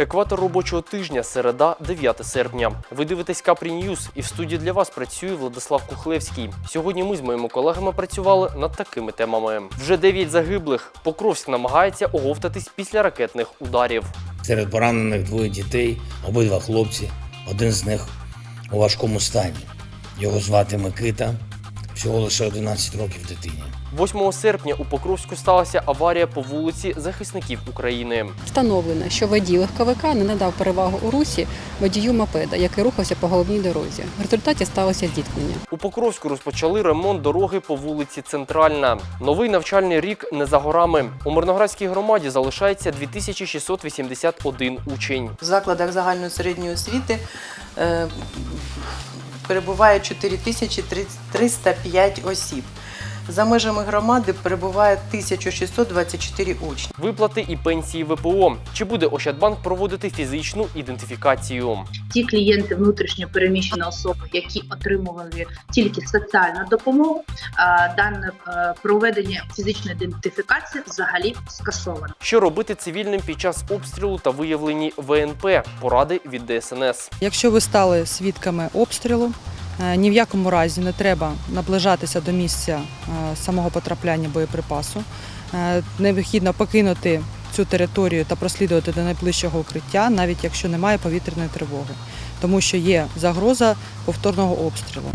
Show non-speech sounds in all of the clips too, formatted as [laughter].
Екватор робочого тижня, середа, 9 серпня. Ви дивитесь Капрі Ньюз і в студії для вас працює Владислав Кухлевський. Сьогодні ми з моїми колегами працювали над такими темами. Вже 9 загиблих. Покровськ намагається оговтатись після ракетних ударів. Серед поранених двоє дітей, обидва хлопці, один з них у важкому стані. Його звати Микита, всього лише 11 років дитині. 8 серпня у Покровську сталася аварія по вулиці захисників України. Встановлено, що водій легковика не надав перевагу у русі водію мопеда, який рухався по головній дорозі. В результаті сталося зіткнення. У Покровську розпочали ремонт дороги по вулиці Центральна. Новий навчальний рік не за горами. У Мирноградській громаді залишається 2681 учень. В закладах загальної середньої освіти е, перебуває 4305 осіб. За межами громади перебуває 1624 учні. Виплати і пенсії ВПО. Чи буде Ощадбанк проводити фізичну ідентифікацію? ті клієнти внутрішньо переміщені особи, які отримували тільки соціальну допомогу, дане е, проведення фізичної ідентифікації взагалі скасовано. Що робити цивільним під час обстрілу та виявлені ВНП? Поради від ДСНС. Якщо ви стали свідками обстрілу, ні в якому разі не треба наближатися до місця е, самого потрапляння боєприпасу. Е, Необхідно покинути цю територію та прослідувати до найближчого укриття, навіть якщо немає повітряної тривоги, тому що є загроза повторного обстрілу.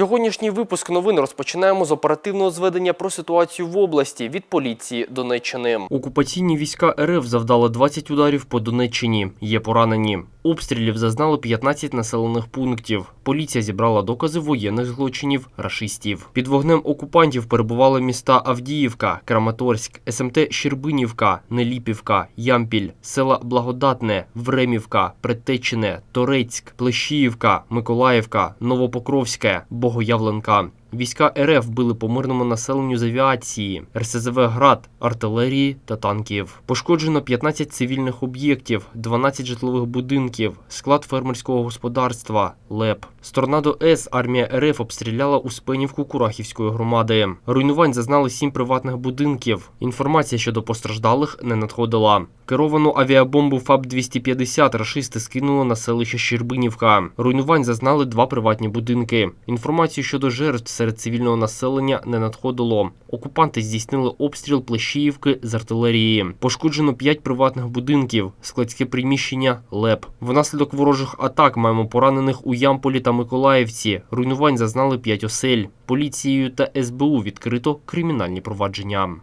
Сьогоднішній випуск новин розпочинаємо з оперативного зведення про ситуацію в області від поліції Донеччини. Окупаційні війська РФ завдали 20 ударів по Донеччині. Є поранені. Обстрілів зазнали 15 населених пунктів. Поліція зібрала докази воєнних злочинів рашистів. Під вогнем окупантів перебували міста Авдіївка, Краматорськ, СМТ Щербинівка, Неліпівка, Ямпіль, села Благодатне, Времівка, Предтечине, Торецьк, Плещіївка, Миколаївка, Новопокровське, Богоявленка. Війська РФ били по мирному населенню з авіації, РСЗВ «Град», артилерії та танків. Пошкоджено 15 цивільних об'єктів, 12 житлових будинків, склад фермерського господарства, ЛЕП. З торнадо С армія РФ обстріляла Успенівку Курахівської громади. Руйнувань зазнали 7 приватних будинків. Інформація щодо постраждалих не надходила. Керовану авіабомбу ФАБ-250 рашисти скинули на селище Щербинівка. Руйнувань зазнали два приватні будинки. Інформацію щодо жертв серед цивільного населення не надходило. Окупанти здійснили обстріл Плещіївки з артилерії. Пошкоджено 5 приватних будинків, складське приміщення ЛЕП. Внаслідок ворожих атак маємо поранених у Ямполі та Миколаївці. Руйнувань зазнали 5 осель. Поліцією та СБУ відкрито кримінальні провадження.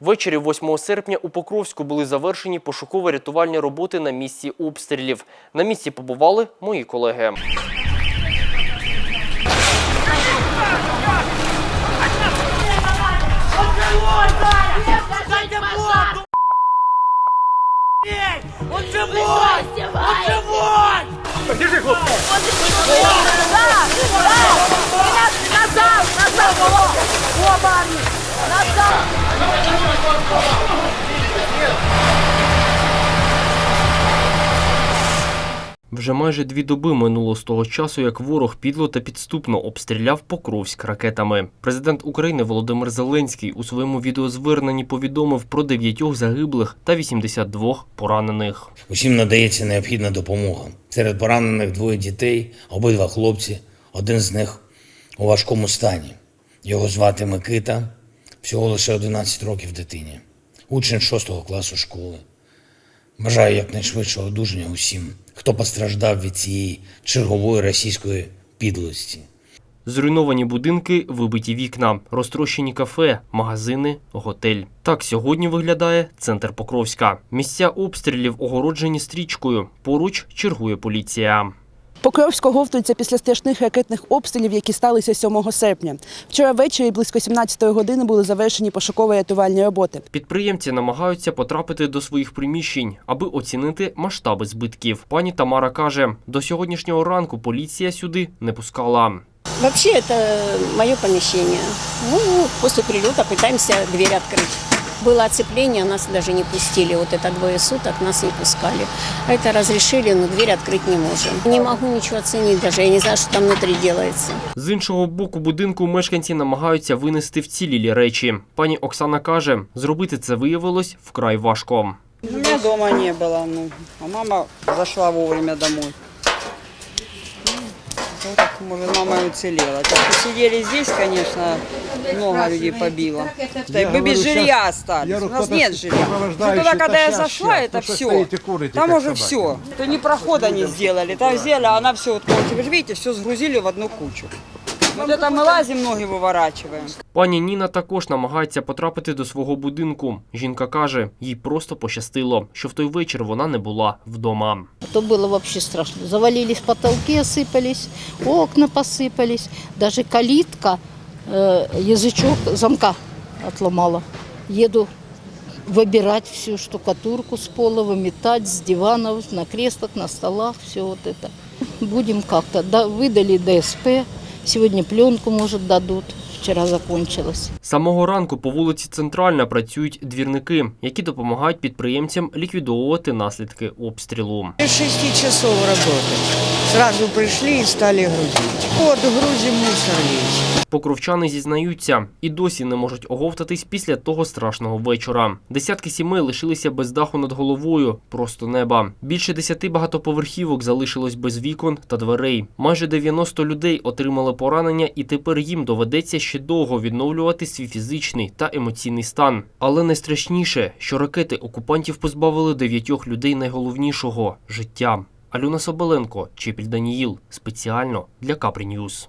Ввечері 8 серпня у Покровську були завершені пошуково-рятувальні роботи на місці обстрілів. На місці побували мої колеги. Он живой! Он живой! Назад! Назад! О, Барни! Назад! Вже майже дві доби минуло з того часу, як ворог підло та підступно обстріляв Покровськ ракетами. Президент України Володимир Зеленський у своєму відеозверненні повідомив про дев'ятьох загиблих та 82 поранених. Усім надається необхідна допомога. Серед поранених двоє дітей, обидва хлопці, один з них у важкому стані. Його звати Микита, всього лише 11 років дитині, учень 6 класу школи. Бажаю якнайшвидшого одужання усім, хто постраждав від цієї чергової російської підлості. Зруйновані будинки, вибиті вікна, розтрощені кафе, магазини, готель. Так сьогодні виглядає центр Покровська. Місця обстрілів огороджені стрічкою. Поруч чергує поліція. Покровськ оговтується після страшних ракетних обстрілів, які сталися 7 серпня. Вчора ввечері близько 17-ї години були завершені пошуково-рятувальні роботи. Підприємці намагаються потрапити до своїх приміщень, аби оцінити масштаби збитків. Пані Тамара каже, до сьогоднішнього ранку поліція сюди не пускала. Вообще это мое помещение. Ну, после прилета пытаемся дверь открыть. Было оцепление, нас даже не пустили. Вот это двое суток нас не пускали. А Это разрешили, но дверь открыть не можем. Не могу ничего оценить даже. Я не знаю, что там внутри делается. З іншого боку будинку мешканці намагаються винести вцілілі речі. Пані Оксана каже, зробити це виявилось вкрай важко. У меня дома не было, ну, а мама зашла вовремя домой. Ну, так, может, мама и уцелела. Так что сидели здесь, конечно, много людей побило. Так, мы без жилья остались, у нас нет жилья. Уже туда, когда я зашла, это все. Там уже все. То ни прохода не сделали, там сделали, а она все, вот, вот, вы видите, все сгрузили в одну кучу. Вот это мы лазим, ноги выворачиваем. Пані Ніна також намагається потрапити до свого будинку. Жінка каже, їй просто пощастило, що в той вечір вона не була вдома. То было вообще страшно. Завалились потолки, осыпались, окна посыпались. Даже калитка, э, язычок замка отломала. Еду выбирать всю штукатурку с пола, выметать с диванов, на креслах, на столах, все вот это. Будем как-то. Да, выдали ДСП, сегодня пленку, может, дадут. Вчера закончилось. З Самого ранку по вулиці Центральна працюють двірники, які допомагають підприємцям ліквідовувати наслідки обстрілу. 6 часов работать. Сразу пришли и стали грузить. Вот, грузим мусор. Покровчани зізнаються, і досі не можуть оговтатись після того страшного вечора. Десятки сімей лишилися без даху над головою, просто неба. Більше десяти багатоповерхівок залишилось без вікон та дверей. Майже 90 людей отримали поранення, і тепер їм доведеться ще довго відновлювати свій фізичний та емоційний стан. Але найстрашніше, що ракети окупантів позбавили дев'ятьох людей найголовнішого життя. Альона Соболенко, Чепіль Даніїл. Спеціально для Капрі Ньюз.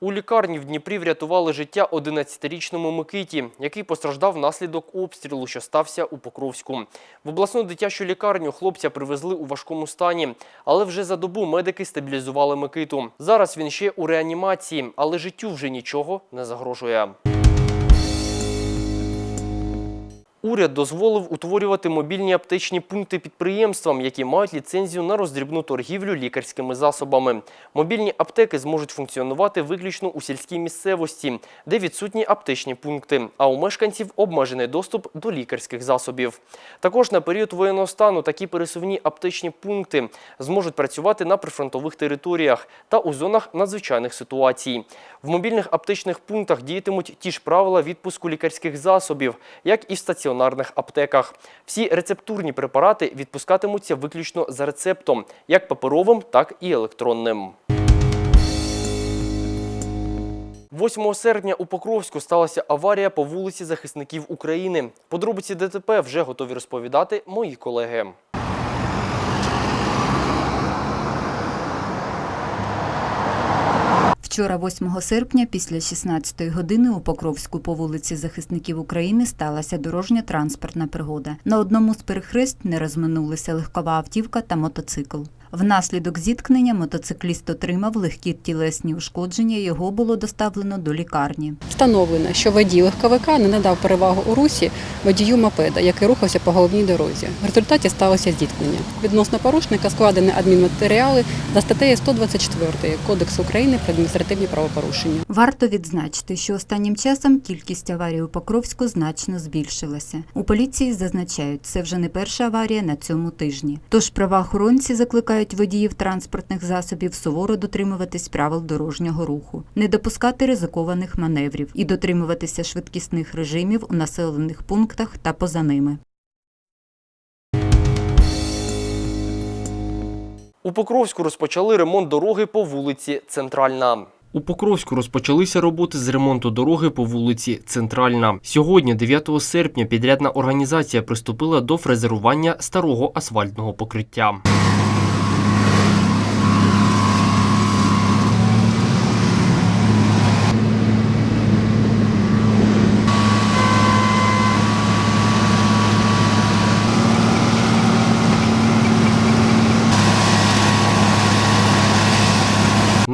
У лікарні в Дніпрі врятували життя 11-річному Микиті, який постраждав внаслідок обстрілу, що стався у Покровську. В обласну дитячу лікарню хлопця привезли у важкому стані, але вже за добу медики стабілізували Микиту. Зараз він ще у реанімації, але життю вже нічого не загрожує. Уряд дозволив утворювати мобільні аптечні пункти підприємствам, які мають ліцензію на роздрібну торгівлю лікарськими засобами. Мобільні аптеки зможуть функціонувати виключно у сільській місцевості, де відсутні аптечні пункти, а у мешканців обмежений доступ до лікарських засобів. Також на період воєнного стану такі пересувні аптечні пункти зможуть працювати на прифронтових територіях та у зонах надзвичайних ситуацій. В мобільних аптечних пунктах діятимуть ті ж правила відпуску лікарських засобів, як і в стаціонарних аптеках. Всі рецептурні препарати відпускатимуться виключно за рецептом, як паперовим, так і електронним. 8 серпня у Покровську сталася аварія по вулиці захисників України. Подробиці ДТП вже готові розповідати мої колеги. Вчора, 8 серпня, після 16-ї години у Покровську по вулиці Захисників України сталася дорожня транспортна пригода. На одному з перехрест не розминулися легкова автівка та мотоцикл. Внаслідок зіткнення мотоцикліст отримав легкі тілесні ушкодження. Його було доставлено до лікарні. Встановлено, що водій легковика не надав перевагу у русі водію мопеда, який рухався по головній дорозі. В результаті сталося зіткнення. Відносно порушника складені адмінматеріали за статтею 124 Кодексу України про адміністративні правопорушення. Варто відзначити, що останнім часом кількість аварій у Покровську значно збільшилася. У поліції зазначають, це вже не перша аварія на цьому тижні. Тож правоохоронці закликають водіїв транспортних засобів суворо дотримуватись правил дорожнього руху, не допускати ризикованих маневрів і дотримуватися швидкісних режимів у населених пунктах та поза ними. У Покровську розпочали ремонт дороги по вулиці Центральна. У Покровську розпочалися роботи з ремонту дороги по вулиці Центральна. Сьогодні, 9 серпня, підрядна організація приступила до фрезерування старого асфальтного покриття.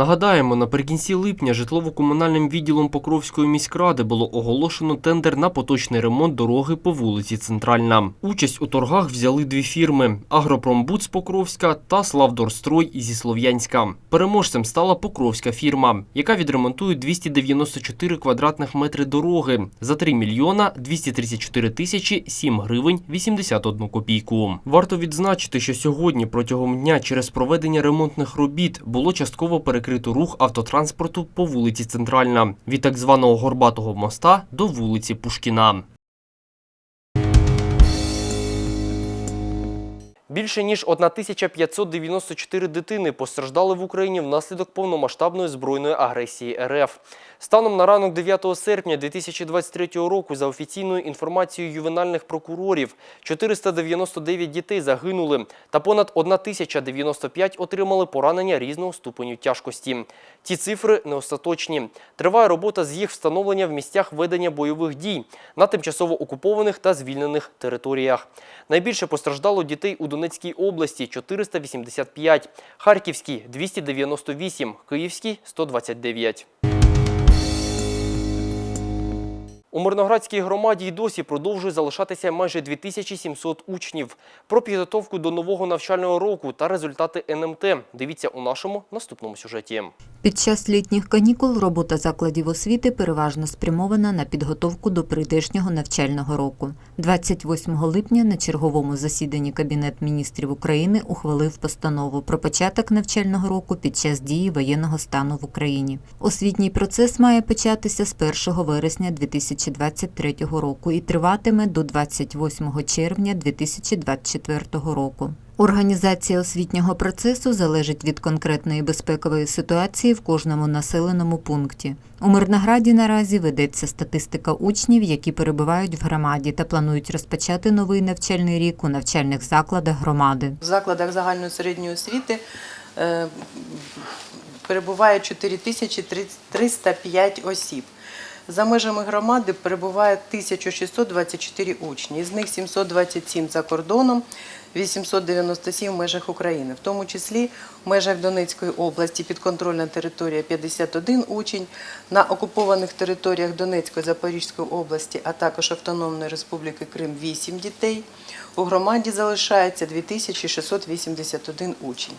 Нагадаємо, наприкінці липня житлово-комунальним відділом Покровської міськради було оголошено тендер на поточний ремонт дороги по вулиці Центральна. Участь у торгах взяли дві фірми: Агропромбуд з Покровська та Славдорстрой зі Слов'янська. Переможцем стала Покровська фірма, яка відремонтує 294 квадратних метри дороги за 3 мільйона 234 тисячі 7 гривень 81 копійку. Варто відзначити, що сьогодні протягом дня через проведення ремонтних робіт було частково перекрито рух автотранспорту по вулиці Центральна від так званого Горбатого моста до вулиці Пушкіна. Більше ніж 1594 дитини постраждали в Україні внаслідок повномасштабної збройної агресії РФ. Станом на ранок 9 серпня 2023 року, за офіційною інформацією ювенальних прокурорів, 499 дітей загинули та понад 1095 отримали поранення різного ступеню тяжкості. Ці цифри не остаточні. Триває робота з їх встановлення в місцях ведення бойових дій на тимчасово окупованих та звільнених територіях. Найбільше постраждало дітей у Донецькій області 485, Харківській 298, Київській 129. У Мирноградській громаді й досі продовжує залишатися майже 2700 учнів. Про підготовку до нового навчального року та результати НМТ дивіться у нашому наступному сюжеті. Під час літніх канікул робота закладів освіти переважно спрямована на підготовку до прийдешнього навчального року. 28 липня на черговому засіданні Кабінет міністрів України ухвалив постанову про початок навчального року під час дії воєнного стану в Україні. Освітній процес має початися з 1 вересня 2023 року і триватиме до 28 червня 2024 року. Організація освітнього процесу залежить від конкретної безпекової ситуації в кожному населеному пункті. У Мирнограді наразі ведеться статистика учнів, які перебувають в громаді та планують розпочати новий навчальний рік у навчальних закладах громади. В закладах загальної середньої освіти е, перебуває 4305 осіб. За межами громади перебуває 1624 учні, з них 727 за кордоном, 897 в межах України, в тому числі в межах Донецької області підконтрольна територія 51 учень, на окупованих територіях Донецької, Запорізької області, а також Автономної Республіки Крим 8 дітей. У громаді залишається 2681 учень.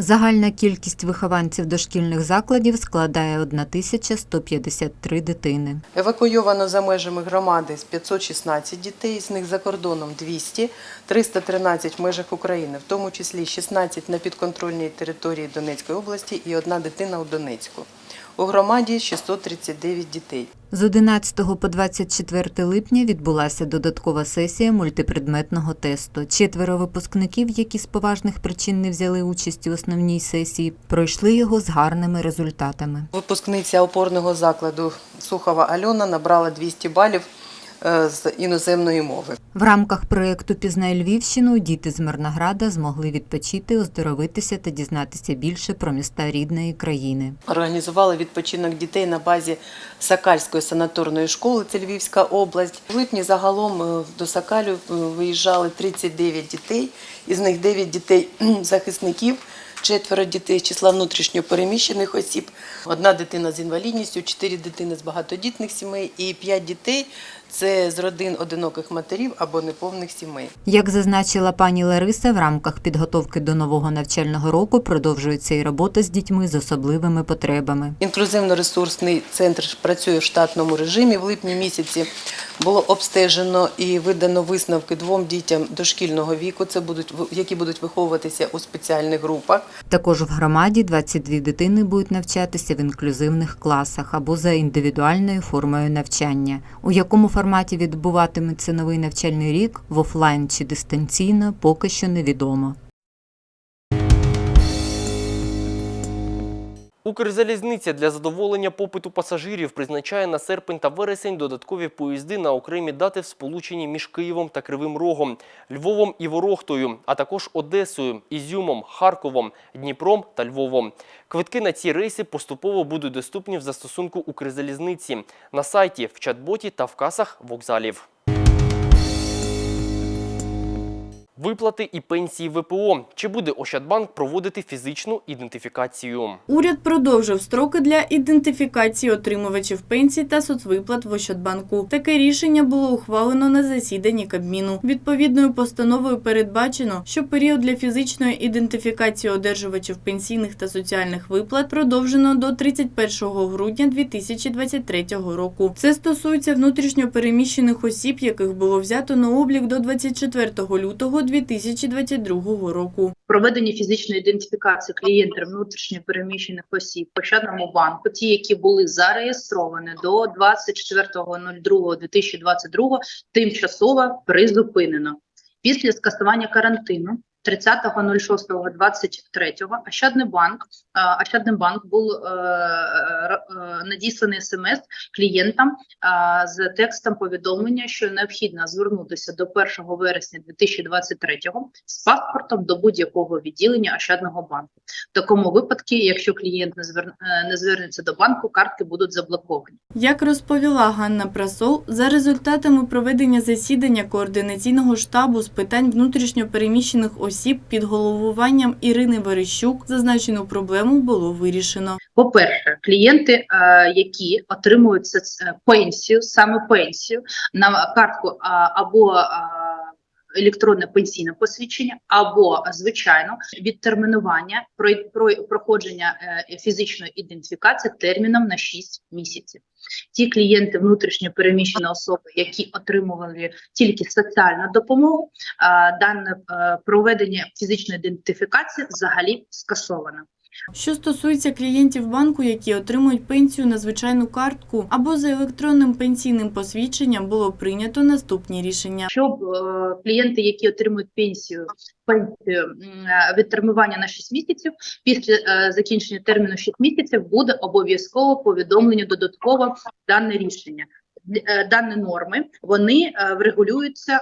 Загальна кількість вихованців дошкільних закладів складає 1153 дитини. Евакуйовано за межами громади з 516 дітей, з них за кордоном 200, 313 в межах України, в тому числі 16 на підконтрольній території Донецької області і одна дитина у Донецьку. У громаді 639 дітей. З 11 по 24 липня відбулася додаткова сесія мультипредметного тесту. Четверо випускників, які з поважних причин не взяли участь у основній сесії, пройшли його з гарними результатами. Випускниця опорного закладу Сухова Альона набрала 200 балів з іноземної мови. В рамках проєкту Пізнай Львівщину діти з Мирнограда змогли відпочити, оздоровитися та дізнатися більше про міста рідної країни. Організували відпочинок дітей на базі Сакальської санаторної школи, це Львівська область. В липні загалом е, до Сакалю е, виїжджали 39 дітей, із них 9 дітей [clears throat] захисників. четверо дітей з числа внутрішньопереміщених осіб, одна дитина з інвалідністю, чотири дитини з багатодітних сімей і п'ять дітей це з родин одиноких матерів або неповних сімей. Як зазначила пані Лариса, в рамках підготовки до нового навчального року продовжується і робота з дітьми з особливими потребами. Інклюзивно-ресурсний центр працює в штатному режимі. В липні місяці було обстежено і видано висновки двом дітям дошкільного віку, це будуть які будуть виховуватися у спеціальних групах. Також в громаді 22 дитини будуть навчатися в інклюзивних класах або за індивідуальною формою навчання. У якому форматі відбуватиметься новий навчальний рік в офлайн чи дистанційно, поки що невідомо. Укрзалізниця для задоволення попиту пасажирів призначає на серпень та вересень додаткові поїзди на окремі дати в сполученні між Києвом та Кривим Рогом, Львовом і Ворохтою, а також Одесою, Ізюмом, Харковом, Дніпром та Львовом. Квитки на ці рейси поступово будуть доступні в застосунку Укрзалізниці на сайті, в чат-боті та в касах вокзалів. Виплати і пенсії ВПО. Чи буде Ощадбанк проводити фізичну ідентифікацію? Уряд продовжив строки для ідентифікації отримувачів пенсій та соцвиплат в Ощадбанку. Таке рішення було ухвалено на засіданні Кабміну. Відповідною постановою передбачено, що період для фізичної ідентифікації одержувачів пенсійних та соціальних виплат продовжено до 31 грудня 2023 року. Це стосується внутрішньо переміщених осіб, яких було взято на облік до 24 лютого 2022 року. Проведення фізичної ідентифікації клієнтів внутрішньо переміщених осіб в Ощадному банку, ті, які були зареєстровані до 24.02.2022, тимчасово призупинено. Після скасування карантину 30.06.23 Ощадний банк, е, Ощадний банк був е, е, надісланий смс клієнтам з текстом повідомлення, що необхідно звернутися до 1 вересня 2023 з паспортом до будь-якого відділення Ощадного банку. В такому випадку, якщо клієнт не звер... не звернеться до банку, картки будуть заблоковані. Як розповіла Ганна Прасол, за результатами проведення засідання координаційного штабу з питань внутрішньо переміщених осіб під головуванням Ірини Верещук зазначену проблему було вирішено. По-перше, клієнти, е, які отримують е, пенсію, саме пенсію на картку або електронне пенсійне посвідчення, або звичайно відтермінування про, про проходження е, фізичної ідентифікації терміном на 6 місяців. Ті клієнти внутрішньо переміщені особи, які отримували тільки соціальну допомогу, а, дане е, проведення фізичної ідентифікації взагалі скасовано. Що стосується клієнтів банку, які отримують пенсію на звичайну картку або за електронним пенсійним посвідченням, було прийнято наступні рішення. щоб е, клієнти, які отримують пенсію, пенсію е, на 6 місяців, після е, закінчення терміну 6 місяців буде обов'язково повідомлення додатково дане рішення. Е, Дані норми вони е, врегулюються е,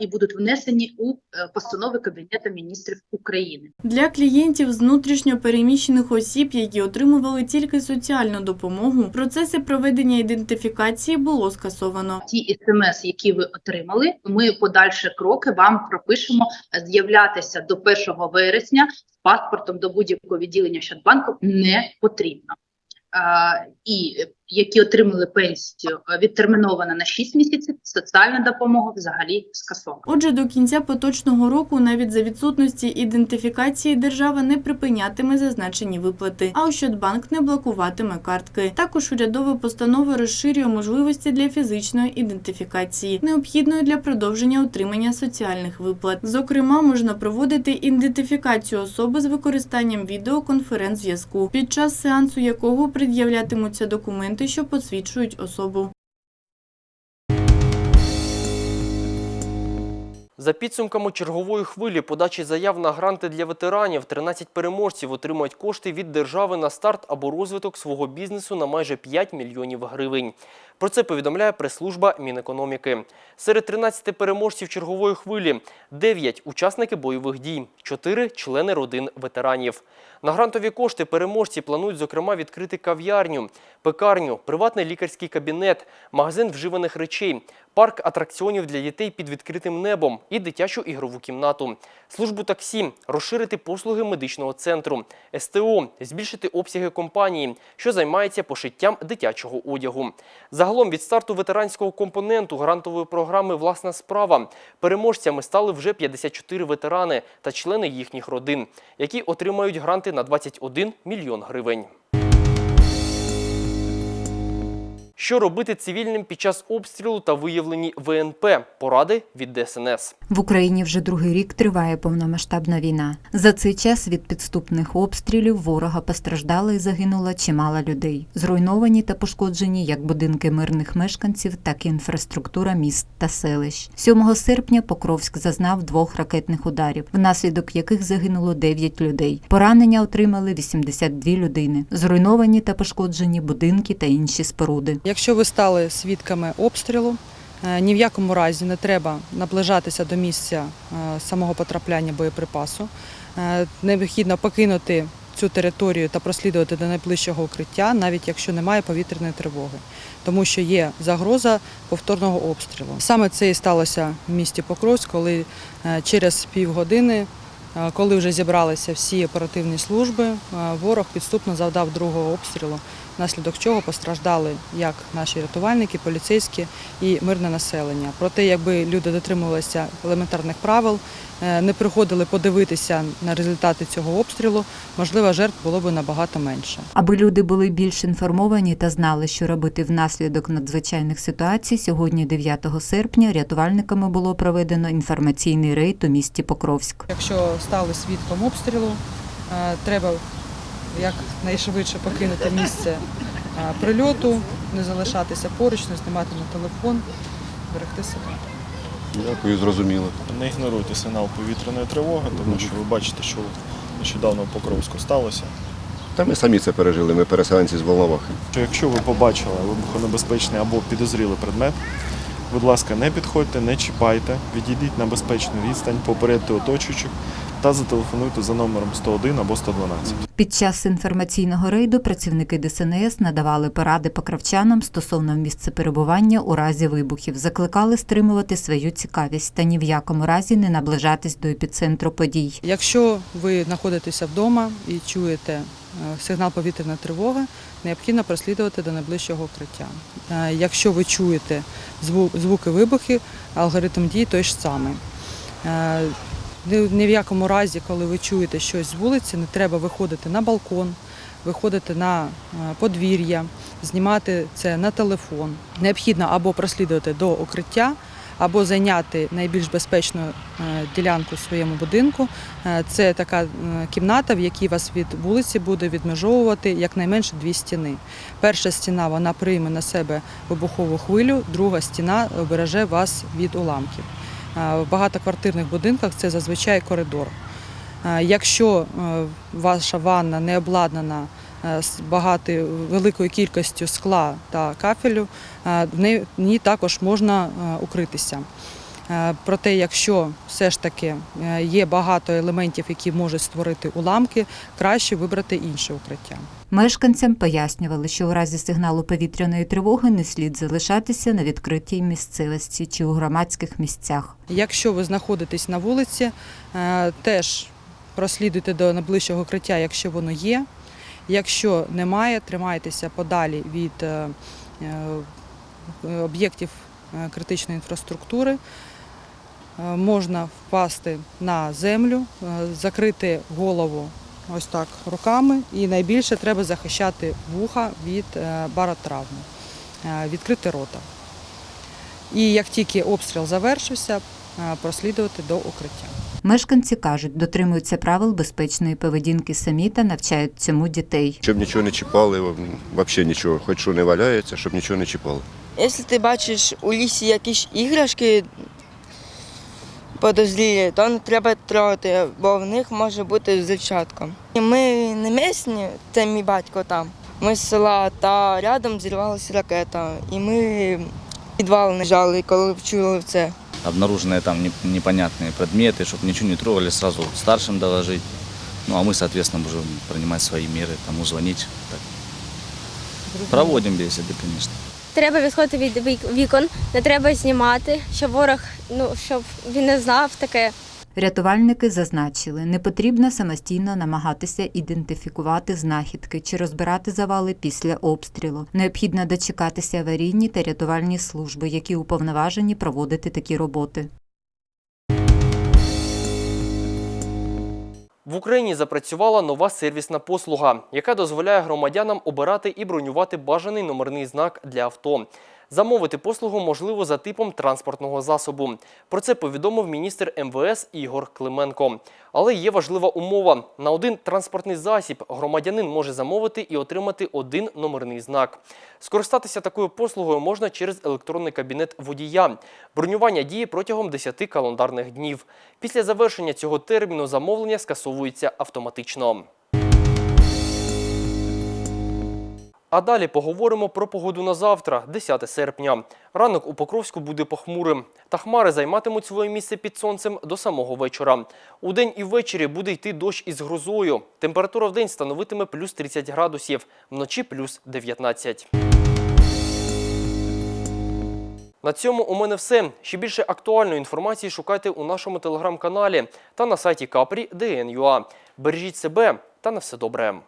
і будуть внесені у постанови Кабінету міністрів України. Для клієнтів з внутрішньо переміщених осіб, які отримували тільки соціальну допомогу, процеси проведення ідентифікації було скасовано. ті смс, які ви отримали, ми подальші кроки вам пропишемо з'являтися до 1 вересня з паспортом до будь-якого відділення Ощадбанку не потрібно. І які отримали пенсію е, відтерміновано на 6 місяців, соціальна допомога взагалі скасована. Отже, до кінця поточного року навіть за відсутності ідентифікації держава не припинятиме зазначені виплати, а Ощадбанк не блокуватиме картки. Також урядова постанова розширює можливості для фізичної ідентифікації, необхідної для продовження отримання соціальних виплат. Зокрема, можна проводити ідентифікацію особи з використанням відеоконференц-зв'язку, під час сеансу якого пред'являтимуться документи, що посвідчують особу. За підсумками чергової хвилі подачі заяв на гранти для ветеранів, 13 переможців отримають кошти від держави на старт або розвиток свого бізнесу на майже 5 мільйонів гривень. Про це повідомляє прес-служба Мінекономіки. Серед 13 переможців чергової хвилі 9 – учасники бойових дій, 4 – члени родин ветеранів. На грантові кошти переможці планують, зокрема, відкрити кав'ярню, пекарню, приватний лікарський кабінет, магазин вживаних речей, парк атракціонів для дітей під відкритим небом і дитячу ігрову кімнату, службу таксі, розширити послуги медичного центру, СТО, збільшити обсяги компанії, що займається пошиттям дитячого одягу. Загалом від старту ветеранського компоненту грантової програми «Власна справа» переможцями стали вже 54 ветерани та члени їхніх родин, які отримають гранти на 21 мільйон гривень. Що робити цивільним під час обстрілу та виявлені ВНП? Поради від ДСНС. В Україні вже другий рік триває повномасштабна війна. За цей час від підступних обстрілів ворога постраждало і загинуло чимало людей. Зруйновані та пошкоджені як будинки мирних мешканців, так і інфраструктура міст та селищ. 7 серпня Покровськ зазнав двох ракетних ударів, внаслідок яких загинуло 9 людей. Поранення отримали 82 людини. Зруйновані та пошкоджені будинки та інші споруди. Якщо ви стали свідками обстрілу, е, ні в якому разі не треба наближатися до місця е, самого потрапляння боєприпасу. Е, Необхідно покинути цю територію та прослідувати до найближчого укриття, навіть якщо немає повітряної тривоги, тому що є загроза повторного обстрілу. Саме це і сталося в місті Покровськ, коли через півгодини, коли вже зібралися всі оперативні служби, ворог підступно завдав другого обстрілу, внаслідок чого постраждали як наші рятувальники, поліцейські і мирне населення. Проте, якби люди дотримувалися елементарних правил, е, не приходили подивитися на результати цього обстрілу, можливо, жертв було б набагато менше. Аби люди були більш інформовані та знали, що робити внаслідок надзвичайних ситуацій, сьогодні, 9 серпня, рятувальниками було проведено інформаційний рейд у місті Покровськ. Якщо стали свідком обстрілу, е, треба якнайшвидше покинути місце прильоту, не залишатися поруч, не знімати на телефон, берегти себе. Дякую, зрозуміло. Не ігноруйте сигнал повітряної тривоги, тому що ви бачите, що нещодавно в Покровську сталося. Та ми самі це пережили, ми переселенці з Волновахи. Якщо ви побачили вибухонебезпечний або підозрілий предмет, будь ласка, не підходьте, не чіпайте, відійдіть на безпечну відстань, попередьте оточуючих та зателефонуйте за номером 101 або 112. Під час інформаційного рейду працівники ДСНС надавали поради покравчанам стосовно місця перебування у разі вибухів, закликали стримувати свою цікавість та ні в якому разі не наближатись до епіцентру подій. Якщо ви знаходитеся вдома і чуєте е, сигнал повітряної тривоги, необхідно прослідувати до найближчого укриття. Е, Якщо ви чуєте зву- звуки вибухів, алгоритм дій той ж самий. Ні в якому разі, коли ви чуєте щось з вулиці, не треба виходити на балкон, виходити на е, подвір'я, знімати це на телефон. Необхідно або прослідувати до укриття, або зайняти найбільш безпечну е, ділянку в своєму будинку. Е, Це така кімната, в якій вас від вулиці буде відмежовувати якнайменше дві стіни. Перша стіна вона прийме на себе вибухову хвилю, друга стіна обереже вас від уламків. В багатоквартирних будинках це зазвичай коридор. Якщо е, ваша ванна не обладнана е, з багатою великою кількістю скла та кафелю, е, в ній також можна укритися. Е, Проте, якщо все ж таки е, є багато елементів, які можуть створити уламки, краще вибрати інше укриття. Мешканцям пояснювали, що у разі сигналу повітряної тривоги не слід залишатися на відкритій місцевості чи у громадських місцях. Якщо ви знаходитесь на вулиці, е, теж прослідуйте до найближчого укриття, якщо воно є. Якщо немає, тримайтеся подалі від об'єктів критичної інфраструктури. Е, Можна впасти на землю, е, закрити голову ось так руками, і найбільше треба захищати вуха від е, баротравми, відкрити рота. І як тільки обстріл завершився, прослідувати до укриття. Мешканці кажуть, дотримуються правил безпечної поведінки самі та навчають цьому дітей. Щоб нічого не чіпали, взагалі нічого, хоч що не валяється, щоб нічого не чіпали. Якщо ти бачиш у лісі якісь іграшки подозрілі, то не треба трогати, бо в них може бути зачатка. Ми не місні, це мій батько там. Ми з села та рядом зірвалася ракета. І ми в підвал не жали, коли чули це. обнаруженные там не- непонятные предметы, чтобы ничего не трогали, сразу старшим доложить. Ну а мы, соответственно, будем принимать свои меры, тому звонить. Так. Проводим беседы, конечно. Треба відходити від вік- вікон, не треба знімати, щоб ворог, ну щоб він не знав таке. Рятувальники зазначили, не потрібно самостійно намагатися ідентифікувати знахідки чи розбирати завали після обстрілу. Необхідно дочекатися аварійні та рятувальні служби, які уповноважені проводити такі роботи. В Україні запрацювала нова сервісна послуга, яка дозволяє громадянам обирати і бронювати бажаний номерний знак для авто. Замовити послугу можливо за типом транспортного засобу. Про це повідомив міністр МВС Ігор Клименко. Але є важлива умова: на один транспортний засіб громадянин може замовити і отримати один номерний знак. Скористатися такою послугою можна через електронний кабінет водія. Бронювання діє протягом 10 календарних днів. Після завершення цього терміну замовлення скасовується автоматично. А далі поговоримо про погоду на завтра, 10 серпня. Ранок у Покровську буде похмурим, та хмари займатимуть своє місце під сонцем до самого вечора. У день і ввечері буде йти дощ із грозою. Температура в день становитиме плюс 30 градусів, вночі плюс 19. На цьому у мене все. Ще більше актуальної інформації шукайте у нашому телеграм-каналі та на сайті Capri.dn.ua. Бережіть себе та на все добре.